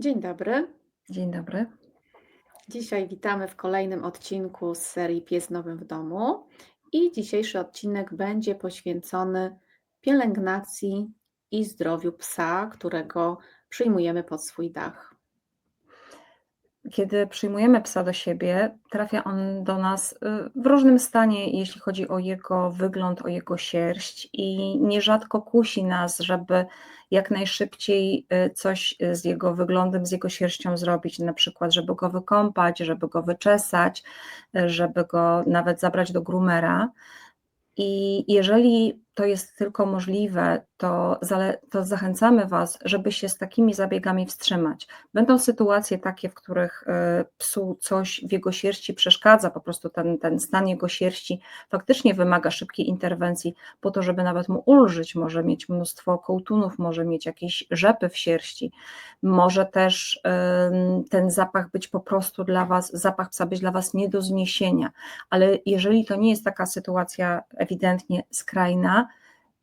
Dzień dobry. Dzień dobry. Dzisiaj witamy w kolejnym odcinku z serii Pies Nowym w domu. I dzisiejszy odcinek będzie poświęcony pielęgnacji i zdrowiu psa, którego przyjmujemy pod swój dach. Kiedy przyjmujemy psa do siebie, trafia on do nas y, w różnym stanie, jeśli chodzi o jego wygląd, o jego sierść, i nierzadko kusi nas, żeby jak najszybciej y, coś z jego wyglądem, z jego sierścią zrobić, na przykład, żeby go wykąpać, żeby go wyczesać, y, żeby go nawet zabrać do groomera. I jeżeli to jest tylko możliwe, to, to, zachęcamy Was, żeby się z takimi zabiegami wstrzymać. Będą sytuacje takie, w których e, psu coś w jego sierści przeszkadza, po prostu ten, ten stan jego sierści faktycznie wymaga szybkiej interwencji, po to, żeby nawet mu ulżyć. Może mieć mnóstwo kołtunów, może mieć jakieś rzepy w sierści, może też ten zapach być po prostu dla Was, zapach psa być dla Was nie do zniesienia. Ale jeżeli to nie jest taka sytuacja ewidentnie skrajna,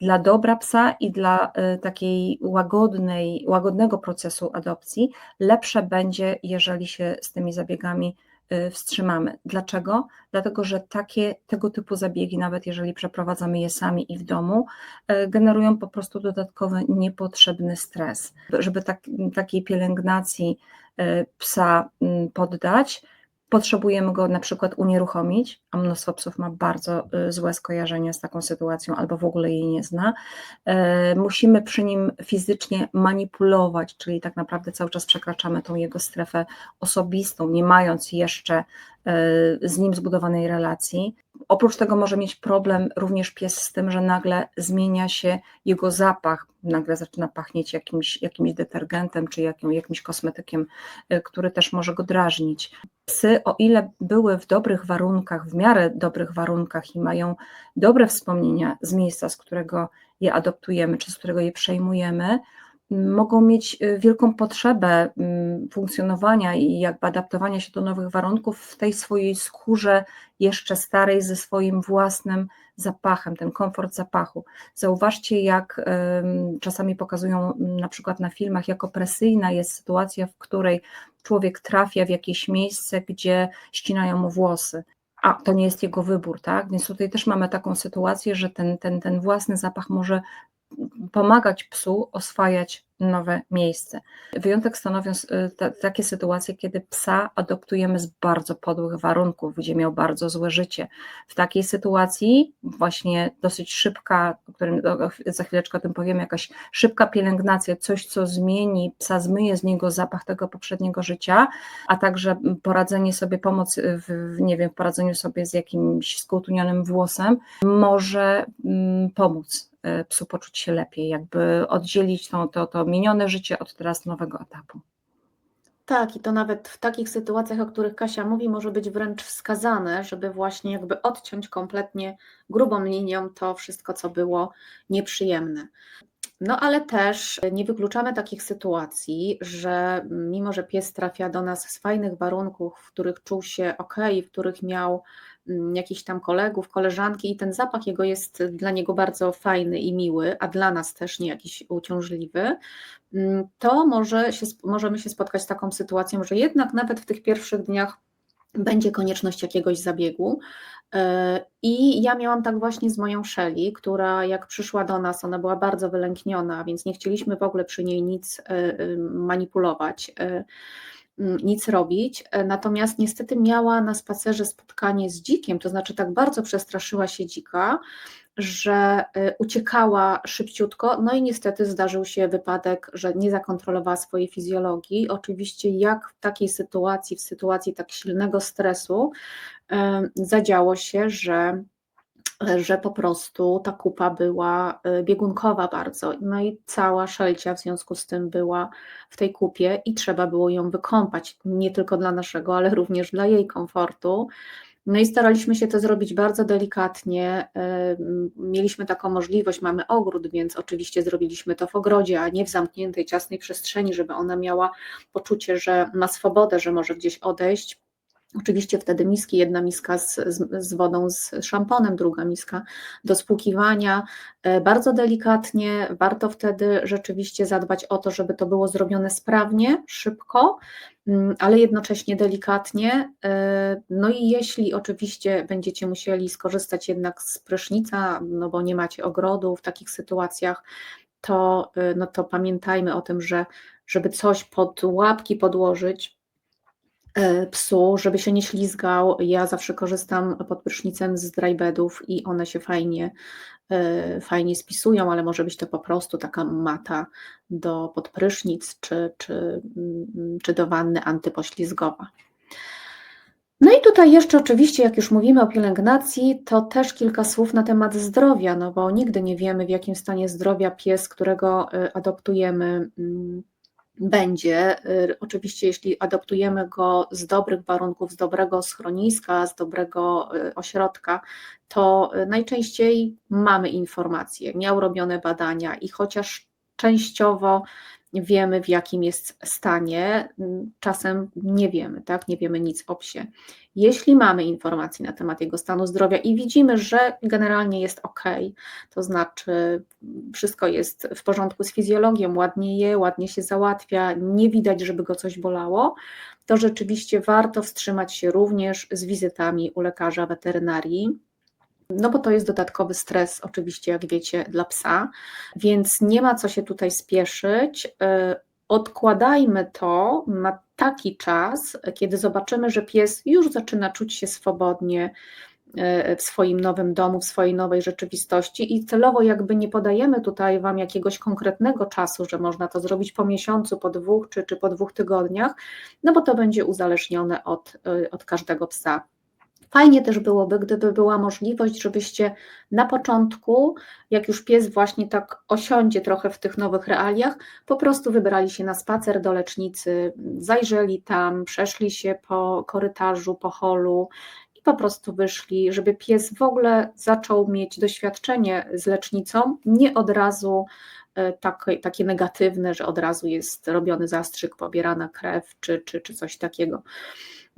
dla dobra psa i dla y, takiej łagodnej, łagodnego procesu adopcji lepsze będzie, jeżeli się z tymi zabiegami y, wstrzymamy. Dlaczego? Dlatego, że takie, tego typu zabiegi, nawet jeżeli przeprowadzamy je sami i w domu, y, generują po prostu dodatkowy niepotrzebny stres. Żeby tak, takiej pielęgnacji psa mm, poddać, potrzebujemy go na przykład unieruchomić, a mnóstwo psów ma bardzo y, złe skojarzenia z taką sytuacją albo w ogóle jej nie zna. E, musimy przy nim fizycznie manipulować, czyli tak naprawdę cały czas przekraczamy tą jego strefę osobistą, nie mając jeszcze e, z nim zbudowanej relacji. Oprócz tego może mieć problem również pies z tym, że nagle zmienia się jego zapach, nagle zaczyna pachnieć jakimś, jakimś detergentem czy jakimś kosmetykiem, e, który też może go drażnić. Psy, o ile były w dobrych warunkach, w miarę dobrych warunkach i mają dobre wspomnienia z miejsca, z którego je adoptujemy, czy z którego je przejmujemy, mogą mieć y, wielką potrzebę mm, funkcjonowania i jakby adaptowania się do nowych warunków w tej swojej skórze jeszcze starej ze swoim własnym zapachem, ten komfort zapachu. Zauważcie, jak czasami pokazują mm, na przykład na filmach, jak opresyjna jest sytuacja, w której człowiek trafia w jakieś miejsce, gdzie ścinają mu włosy. A to nie jest jego wybór, tak? Więc tutaj też mamy taką sytuację, że ten, ten, ten własny zapach może pomagać psu oswajać nowe miejsce. Wyjątek stanowią y, takie sytuacje, kiedy psa adoptujemy z bardzo podłych warunków, gdzie miał bardzo złe życie. W takiej sytuacji właśnie dosyć szybka, o którym za chwileczkę o tym powiem, jakaś szybka pielęgnacja, coś co zmieni psa, zmyje z niego zapach tego poprzedniego życia, a także poradzenie sobie, pomoc w, nie wiem, w poradzeniu sobie z jakimś skoutunionym włosem może mm, pomóc psu poczuć się lepiej, jakby oddzielić to, to, to minione życie od teraz nowego etapu. Tak, i to nawet w takich sytuacjach, o których Kasia mówi, może być wręcz wskazane, żeby właśnie jakby odciąć kompletnie grubą linią to wszystko, co było nieprzyjemne. No ale też nie wykluczamy takich sytuacji, że mimo, że pies trafia do nas z fajnych warunków, w których czuł się ok, w których miał mm, jakichś tam kolegów, koleżanki i ten zapach jego jest dla niego bardzo fajny i miły, a dla nas też nie jakiś uciążliwy, mm, to może się, możemy się spotkać z taką sytuacją, że jednak nawet w tych pierwszych dniach będzie konieczność jakiegoś zabiegu. E, I ja miałam tak właśnie z moją Shelly, która jak przyszła do nas, ona była bardzo wylękniona, więc nie chcieliśmy w ogóle przy niej nic e, e, manipulować, nic robić. Natomiast niestety miała na spacerze spotkanie z dzikiem, to znaczy tak bardzo przestraszyła się dzika, że y, uciekała szybciutko, no i niestety zdarzył się wypadek, że nie zakontrolowała swojej fizjologii. Oczywiście, jak w takiej sytuacji, w sytuacji tak silnego stresu, y, zadziało się, że że po prostu ta kupa była y, biegunkowa bardzo. No i cała szelcia w związku z tym była w tej kupie i trzeba było ją wykąpać, nie tylko dla naszego, ale również dla jej komfortu. No i staraliśmy się to zrobić bardzo delikatnie. Mieliśmy taką możliwość, mamy ogród, więc oczywiście zrobiliśmy to w ogrodzie, a nie w zamkniętej, ciasnej przestrzeni, żeby ona miała poczucie, że ma swobodę, że może gdzieś odejść. Oczywiście wtedy miski, jedna miska z, z, z, wodą, z szamponem, druga miska do spłukiwania. E, bardzo delikatnie, warto wtedy rzeczywiście zadbać o to, żeby to było zrobione sprawnie, szybko, ale jednocześnie delikatnie. E, no i jeśli oczywiście będziecie musieli skorzystać jednak z prysznica, no bo nie macie ogrodu w takich sytuacjach, to, e, no to pamiętajmy o tym, że żeby coś pod łapki podłożyć, psu, żeby się nie ślizgał. Ja zawsze korzystam pod prysznicem z drybedów i one się fajnie, e, fajnie spisują, ale może być to po prostu taka mata do podprysznic czy, czy, mm, czy do wanny antypoślizgowa. No i tutaj jeszcze oczywiście, jak już mówimy o pielęgnacji, to też kilka słów na temat zdrowia, no bo nigdy nie wiemy, w jakim stanie zdrowia pies, którego e, adoptujemy, mm, będzie. Y, oczywiście, jeśli adoptujemy go z dobrych warunków, z dobrego schroniska, z dobrego y, ośrodka, to y, najczęściej mamy informacje, miał robione badania i chociaż częściowo wiemy, w jakim jest stanie, czasem nie wiemy, tak? Nie wiemy nic o psie. Jeśli mamy informacje na temat jego stanu zdrowia i widzimy, że generalnie jest ok, to znaczy wszystko jest w porządku z fizjologią, ładnie je, ładnie się załatwia, nie widać, żeby go coś bolało, to rzeczywiście warto wstrzymać się również z wizytami u lekarza weterynarii no bo to jest dodatkowy stres, oczywiście, jak wiecie, dla psa, więc nie ma co się tutaj spieszyć. Y, odkładajmy to na taki czas, kiedy zobaczymy, że pies już zaczyna czuć się swobodnie y, w swoim nowym domu, w swojej nowej rzeczywistości i celowo jakby nie podajemy tutaj Wam jakiegoś konkretnego czasu, że można to zrobić po miesiącu, po dwóch czy, czy po dwóch tygodniach, no bo to będzie uzależnione od, y, od każdego psa. Fajnie też byłoby, gdyby była możliwość, żebyście na początku, jak już pies właśnie tak osiądzie trochę w tych nowych realiach, po prostu wybrali się na spacer do lecznicy, zajrzeli tam, przeszli się po korytarzu, po holu i po prostu wyszli, żeby pies w ogóle zaczął mieć doświadczenie z lecznicą, nie od razu e, takie, takie negatywne, że od razu jest robiony zastrzyk, pobierana krew czy, czy, czy coś takiego.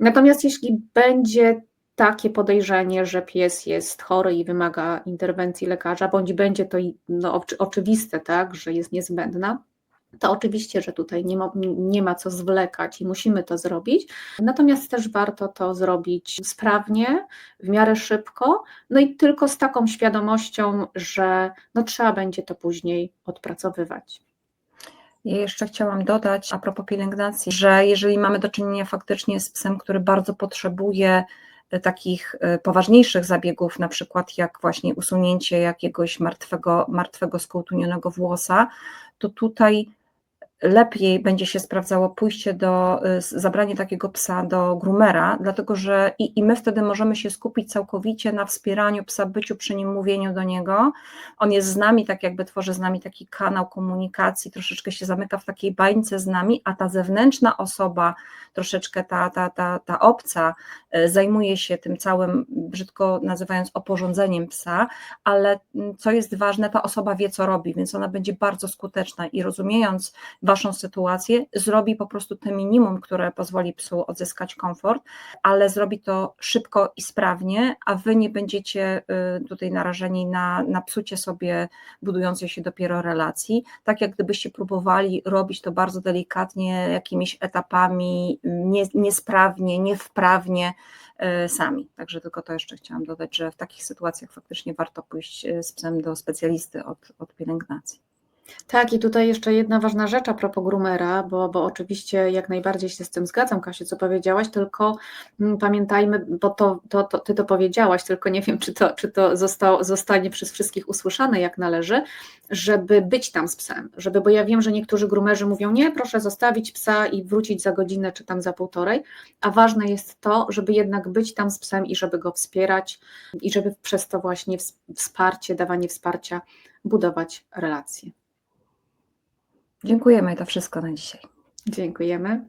Natomiast jeśli będzie takie podejrzenie, że pies jest chory i wymaga interwencji lekarza, bądź będzie to no, oczywiste, tak, że jest niezbędna, to oczywiście, że tutaj nie ma, nie ma co zwlekać i musimy to zrobić. Natomiast też warto to zrobić sprawnie, w miarę szybko, no i tylko z taką świadomością, że no, trzeba będzie to później odpracowywać. Ja jeszcze chciałam dodać a propos pielęgnacji, że jeżeli mamy do czynienia faktycznie z psem, który bardzo potrzebuje takich e, poważniejszych zabiegów, na przykład jak właśnie usunięcie jakiegoś martwego, martwego skołtunionego włosa, to tutaj lepiej będzie się sprawdzało pójście do, y, zabranie takiego psa do groomera, dlatego że i, i my wtedy możemy się skupić całkowicie na wspieraniu psa, byciu przy nim, mówieniu do niego. On jest z nami, tak jakby tworzy z nami taki kanał komunikacji, troszeczkę się zamyka w takiej bańce z nami, a ta zewnętrzna osoba, troszeczkę ta, ta, ta, ta obca, y, zajmuje się tym całym, brzydko nazywając, oporządzeniem psa, ale mm, co jest ważne, ta osoba wie, co robi, więc ona będzie bardzo skuteczna i rozumiejąc, waszą sytuację, zrobi po prostu te minimum, które pozwoli psu odzyskać komfort, ale zrobi to szybko i sprawnie, a wy nie będziecie y, tutaj narażeni na, na psucie sobie budującej się dopiero relacji. Tak jak gdybyście próbowali robić to bardzo delikatnie, jakimiś etapami, nie, niesprawnie, niewprawnie sami. Także tylko to jeszcze chciałam dodać, że w takich sytuacjach faktycznie warto pójść y, z psem do specjalisty od, od pielęgnacji. Tak, i tutaj jeszcze jedna ważna rzecz a propos groomera, bo, bo oczywiście jak najbardziej się z tym zgadzam, Kasiu, co powiedziałaś, tylko mm, pamiętajmy, bo to, to, to, ty to powiedziałaś, tylko nie wiem, czy to, czy to zostało, zostanie przez wszystkich usłyszane jak należy, żeby być tam z psem, żeby, bo ja wiem, że niektórzy groomerzy mówią, nie, proszę zostawić psa i wrócić za godzinę, czy tam za półtorej, a ważne jest to, żeby jednak być tam z psem i żeby go wspierać i żeby przez to właśnie wsparcie, dawanie wsparcia budować relacje. Dziękujemy, to wszystko na dzisiaj. Dziękujemy.